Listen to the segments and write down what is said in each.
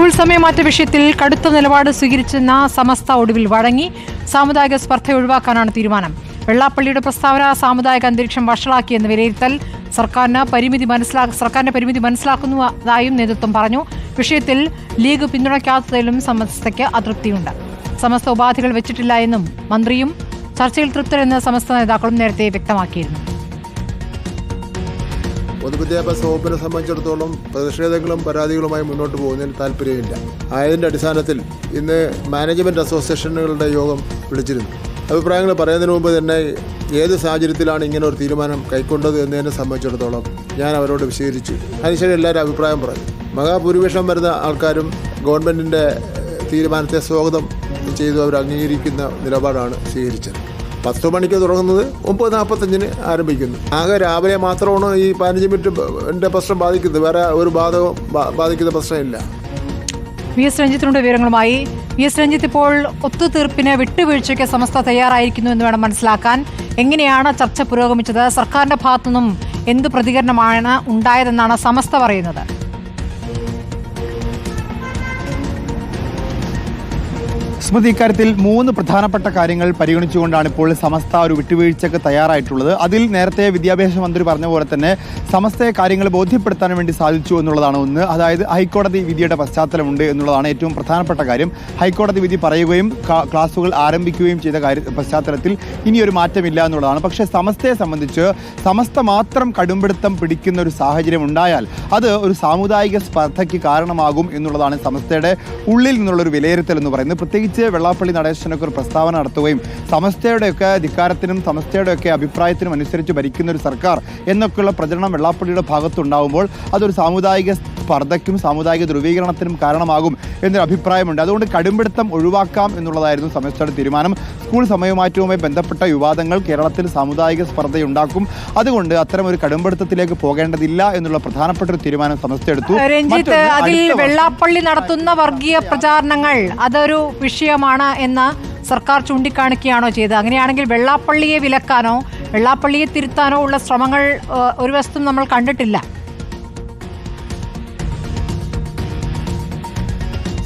School സമയമാറ്റ വിഷയത്തിൽ കടുത്ത നിലപാട് സ്വീകരിച്ചെന്ന സമസ്ത ഒടുവിൽ വഴങ്ങി സാമുദായിക സ്പർദ്ധ ഒഴിവാക്കാനാണ് തീരുമാനം. വെള്ളാപ്പള്ളിയുടെ പ്രസ്താവന സാമുദായിക അന്തരീക്ഷം വഷളാക്കിയെന്ന് വിലയിരുത്തൽ സർക്കാരിന് പരിമിതി മനസ്സിലാ സർക്കാരിന്റെ പരിമിതി മനസ്സിലാക്കുന്നതായും നേതൃത്വം പറഞ്ഞു. വിഷയത്തിൽ ലീഗ് പിന്തുണയ്ക്കാത്തതിലും സമസ്തയ്ക്ക് അതൃപ്തിയുണ്ട്. സമസ്ത ഉപാധികൾ വെച്ചിട്ടില്ല എന്നും മന്ത്രിയും ചർച്ചയിൽ തൃപ്തരെന്ന് സമസ്ത നേതാക്കളും നേരത്തെ വ്യക്തമാക്കിയിരുന്നു. പൊതുവിദ്യാഭ്യാസ വകുപ്പിനെ സംബന്ധിച്ചിടത്തോളം പ്രതിഷേധങ്ങളും പരാതികളുമായി മുന്നോട്ട് പോകുന്നതിൽ താല്പര്യമില്ല. ആയതിന്റെ അടിസ്ഥാനത്തിൽ ഇന്ന് മാനേജ്മെന്റ് അസോസിയേഷനുകളുടെ യോഗം വിളിച്ചിരുന്നു. അഭിപ്രായങ്ങൾ പറയുന്നതിന് മുമ്പ് തന്നെ ഏത് സാഹചര്യത്തിലാണ് ഇങ്ങനെ ഒരു തീരുമാനം കൈക്കൊണ്ടത് എന്നതിനെ സംബന്ധിച്ചിടത്തോളം ഞാൻ അവരോട് വിശദീകരിച്ചു. അതിനുശേഷം എല്ലാവരും അഭിപ്രായം പറഞ്ഞു. മഹാഭൂരിപക്ഷം വരുന്ന ആൾക്കാരും ഗവൺമെന്റിന്റെ തീരുമാനത്തെ സ്വാഗതം ചെയ്തു. അവർ അംഗീകരിക്കുന്ന നിലപാടാണ് സ്വീകരിച്ചത്. പത്ത് മണിക്ക് തുടങ്ങുന്നത് ഒമ്പത് നാൽപ്പത്തഞ്ചിന് ആരംഭിക്കുന്നു. ആകെ രാവിലെ മാത്രമാണ് ഈ പതിനഞ്ച് മിനിറ്റ് പ്രശ്നം ബാധിക്കുന്നത്. വേറെ ഒരു ബാധകവും ബാധിക്കുന്ന പ്രശ്നമില്ല. വി എസ് രഞ്ജിത്തിനുണ്ട് വിവരങ്ങളുമായി. വി എസ് രഞ്ജിത്ത് ഇപ്പോൾ ഒത്തുതീർപ്പിന് വിട്ടുവീഴ്ചയ്ക്ക് സമസ്ത തയ്യാറായിരിക്കുന്നു എന്ന് വേണം മനസ്സിലാക്കാൻ. എങ്ങനെയാണ് ചർച്ച പുരോഗമിച്ചത്? സർക്കാരിന്റെ ഭാഗത്തുനിന്നും എന്ത് പ്രതികരണമാണ് ഉണ്ടായതെന്നാണ് സമസ്ത പറയുന്നത്. സ്മൃതി ഇക്കാര്യത്തിൽ മൂന്ന് പ്രധാനപ്പെട്ട കാര്യങ്ങൾ പരിഗണിച്ചുകൊണ്ടാണ് ഇപ്പോൾ സമസ്ത ഒരു വിട്ടുവീഴ്ചയ്ക്ക് തയ്യാറായിട്ടുള്ളത്. അതിൽ നേരത്തെ വിദ്യാഭ്യാസ മന്ത്രി പറഞ്ഞ പോലെ തന്നെ സമസ്തയെ കാര്യങ്ങൾ ബോധ്യപ്പെടുത്താൻ വേണ്ടി സാധിച്ചു എന്നുള്ളതാണ് ഒന്ന്. അതായത് ഹൈക്കോടതി വിധിയുടെ പശ്ചാത്തലമുണ്ട് എന്നുള്ളതാണ് ഏറ്റവും പ്രധാനപ്പെട്ട കാര്യം. ഹൈക്കോടതി വിധി പറയുകയും ക്ലാസുകൾ ആരംഭിക്കുകയും ചെയ്ത കാര്യ പശ്ചാത്തലത്തിൽ ഇനിയൊരു മാറ്റമില്ല എന്നുള്ളതാണ്. പക്ഷേ സമസ്തയെ സംബന്ധിച്ച് സമസ്ത മാത്രം കടുംപിടുത്തം പിടിക്കുന്ന ഒരു സാഹചര്യം ഉണ്ടായാൽ അത് ഒരു സാമുദായിക സ്പർദ്ധയ്ക്ക് കാരണമാകും എന്നുള്ളതാണ് സമസ്തയുടെ ഉള്ളിൽ നിന്നുള്ളൊരു വിലയിരുത്തൽ എന്ന് പറയുന്നത്. പ്രത്യേകിച്ച് വെള്ളാപ്പള്ളി നടേശനൊക്കെ ഒരു പ്രസ്താവന നടത്തുകയും സമസ്തയുടെയൊക്കെ ധിക്കാരത്തിനും സമസ്തയുടെയൊക്കെ അഭിപ്രായത്തിനും അനുസരിച്ച് ഭരിക്കുന്ന ഒരു സർക്കാർ എന്നൊക്കെയുള്ള പ്രചരണം വെള്ളാപ്പള്ളിയുടെ ഭാഗത്തുണ്ടാവുമ്പോൾ അതൊരു സാമുദായിക സ്പർദ്ധയ്ക്കും സാമുദായിക ധ്രുവീകരണത്തിനും കാരണമാകും എന്നൊരു അഭിപ്രായമുണ്ട്. അതുകൊണ്ട് കടുംപിടുത്തം ഒഴിവാക്കാം എന്നുള്ളതായിരുന്നു സമസ്തയുടെ തീരുമാനം. സ്കൂൾ സമയമാറ്റവുമായി ബന്ധപ്പെട്ട വിവാദങ്ങൾ കേരളത്തിൽ സാമുദായിക സ്പർദ്ധയുണ്ടാക്കും. അതുകൊണ്ട് അത്തരം ഒരു കടുംപിടുത്തത്തിലേക്ക് പോകേണ്ടതില്ല എന്നുള്ള പ്രധാനപ്പെട്ട ഒരു തീരുമാനം സമസ്ത എടുത്തു. രഞ്ജിത്ത് അതിൽ വെള്ളാപ്പള്ളി നടത്തുന്ന വർഗീയ പ്രചാരണങ്ങൾ അതൊരു വിഷയമാണ് എന്ന് സർക്കാർ ചൂണ്ടിക്കാണിക്കുകയാണോ ചെയ്തത്? അങ്ങനെയാണെങ്കിൽ വെള്ളാപ്പള്ളിയെ വിലക്കാനോ വെള്ളാപ്പള്ളിയെ തിരുത്താനോ ഉള്ള ശ്രമങ്ങൾ ഒരു വസ്തും നമ്മൾ കണ്ടിട്ടില്ല.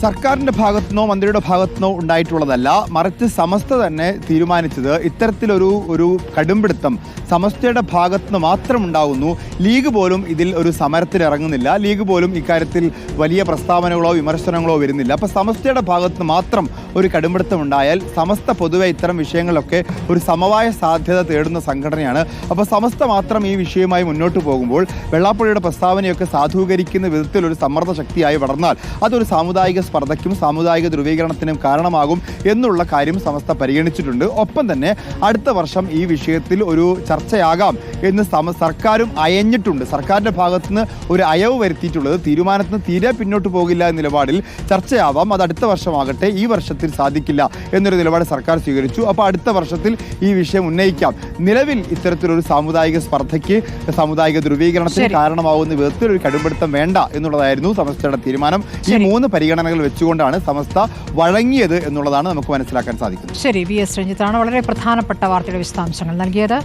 സർക്കാരിന്റെ ഭാഗത്തുനിന്നോ മന്ത്രിയുടെ ഭാഗത്തുനിന്നോ ഉണ്ടായിട്ടുള്ളതല്ല. മറിച്ച് സമസ്ത തന്നെ തീരുമാനിച്ചത് ഇത്തരത്തിലൊരു ഒരു കടുംപിടുത്തം സമസ്തയുടെ ഭാഗത്തുനിന്ന് മാത്രം ഉണ്ടാകുന്നു ലീഗ് പോലും ഇതിൽ ഒരു സമരത്തിന് ഇറങ്ങുന്നില്ല. ലീഗ് പോലും ഇക്കാര്യത്തിൽ വലിയ പ്രസ്താവനകളോ വിമർശനങ്ങളോ വരുന്നില്ല. അപ്പോൾ സമസ്തയുടെ ഭാഗത്തുനിന്ന് മാത്രം ഒരു കടുംപിടുത്തം ഉണ്ടായാൽ സമസ്ത പൊതുവെ ഇത്തരം വിഷയങ്ങളിലൊക്കെ ഒരു സമവായ സാധ്യത തേടുന്ന സംഘടനയാണ്. അപ്പോൾ സമസ്ത മാത്രം ഈ വിഷയവുമായി മുന്നോട്ട് പോകുമ്പോൾ വെള്ളാപ്പള്ളിയുടെ പ്രസ്താവനയൊക്കെ സാധൂകരിക്കുന്ന വിധത്തിൽ ഒരു സമ്മർദ്ദ ശക്തിയായി വളർന്നാൽ അതൊരു സാമുദായിക സ്പർദ്ധയ്ക്കും സാമുദായിക ധ്രുവീകരണത്തിനും കാരണമാകും എന്നുള്ള കാര്യം സമസ്ത പരിഗണിച്ചിട്ടുണ്ട്. ഒപ്പം തന്നെ അടുത്ത വർഷം ഈ വിഷയത്തിൽ ഒരു ചർച്ചയാകാം എന്ന് സർക്കാരും അയഞ്ഞിട്ടുണ്ട്. സർക്കാരിന്റെ ഭാഗത്തുനിന്ന് ഒരു അയവ് വരുത്തിയിട്ടുള്ളത് തീരുമാനത്തിന് തീരെ പിന്നോട്ട് പോകില്ല എന്ന നിലപാടിൽ ചർച്ചയാവാം. അത് അടുത്ത വർഷമാകട്ടെ ഈ വർഷത്തിൽ സാധിക്കില്ല എന്നൊരു നിലപാട് സർക്കാർ സ്വീകരിച്ചു. അപ്പോൾ അടുത്ത വർഷത്തിൽ ഈ വിഷയം ഉന്നയിക്കാം. നിലവിൽ ഇത്തരത്തിലൊരു സാമുദായിക സ്പർദ്ധയ്ക്ക് സാമുദായിക ധ്രുവീകരണത്തിന് കാരണമാകുന്ന വിധത്തിൽ ഒരു കടുംപിടുത്തം വേണ്ട എന്നുള്ളതായിരുന്നു സമസ്തയുടെ തീരുമാനം. ഈ മൂന്ന് പരിഗണനകൾ വെച്ചുകൊണ്ടാണ് സമസ്ത വഴങ്ങിയത് എന്നുള്ളതാണ് നമുക്ക് മനസ്സിലാക്കാൻ സാധിക്കുന്നത്. ശരി വി എസ് രഞ്ജിത്താണ് വളരെ പ്രധാനപ്പെട്ട വാർത്തയുടെ വിശദാംശങ്ങൾ നൽകിയത്.